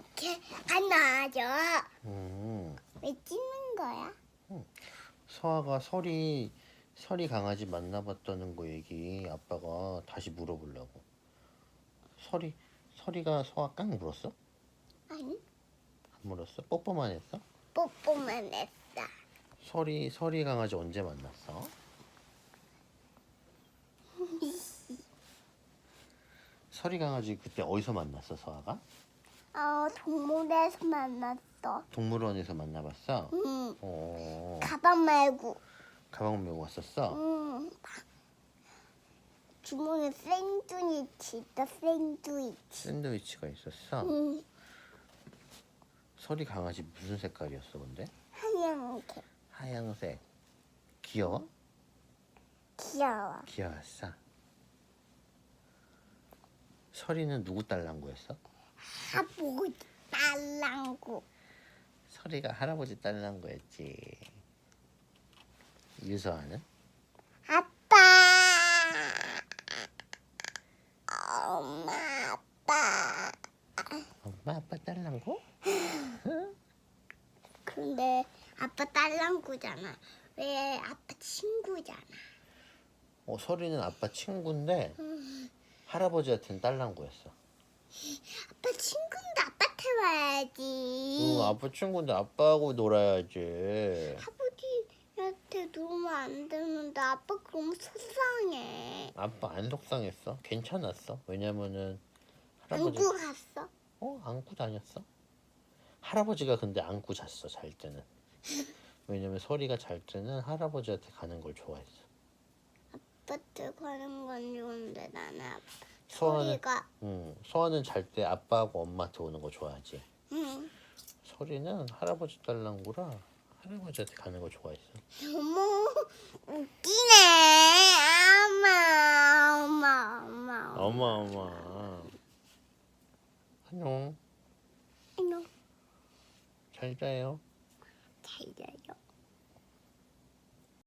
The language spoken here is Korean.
이렇게 안아줘. 음. 왜 찢는 거야? 서아가 설이 설이 강아지 만나봤다는 거 얘기 아빠가 다시 물어보려고. 설이 설이가 서아 깡 물었어? 아니, 안 물었어? 뽀뽀만 했어? 뽀뽀만 했다. 설이 설이 강아지 언제 만났어? 설이 강아지 그때 어디서 만났어 서아가? 어, 동물에서 만났어. 동물원에서 만나봤어? 응, 어 가방 말고. 가방 메고 왔었어? 응. 주머니에 샌드위치 있다, 샌드위치. 샌드위치가 있었어? 응, 설이 강아지 무슨 색깔이었어 근데? 하얀게. 하얀색 귀여워? 귀여워. 귀여웠어 설이는 누구 딸랑구였어? 하보고 딸랑구. 설이가 할아버지 딸랑구였지 유서아는? 아빠. 엄마, 아빠. 엄마 아빠 딸랑구? 근데 아빠 딸랑구잖아. 왜 아빠 친구잖아. 어 설이는 아빠 친구인데 할아버지한테는 딸랑구였어 아빠 친구인데 와야지. 응 아빠 친구인데 아빠하고 놀아야지 아버지한테 놓으면 안 되는데 아빠 그럼 속상해. 아빠 안 속상했어 괜찮았어 왜냐면은 할아버지 안고 갔어? 어 안고 다녔어 할아버지가 근데 안고 잤어 잘 때는 왜냐면 설이가 잘 때는 할아버지한테 가는 걸 좋아했어 아빠한테 가는 건 좋은데 나는 아빠 서아는 소리가 응 서아는 잘 때 아빠하고 엄마한테 오는 거 좋아하지 응. 설이는 할아버지 딸랑구라 할아버지한테 가는 거 좋아했어 너무 웃기네. 엄마, 엄마, 엄마. 어마어마 안녕 안녕. 잘 자요 잘 자요.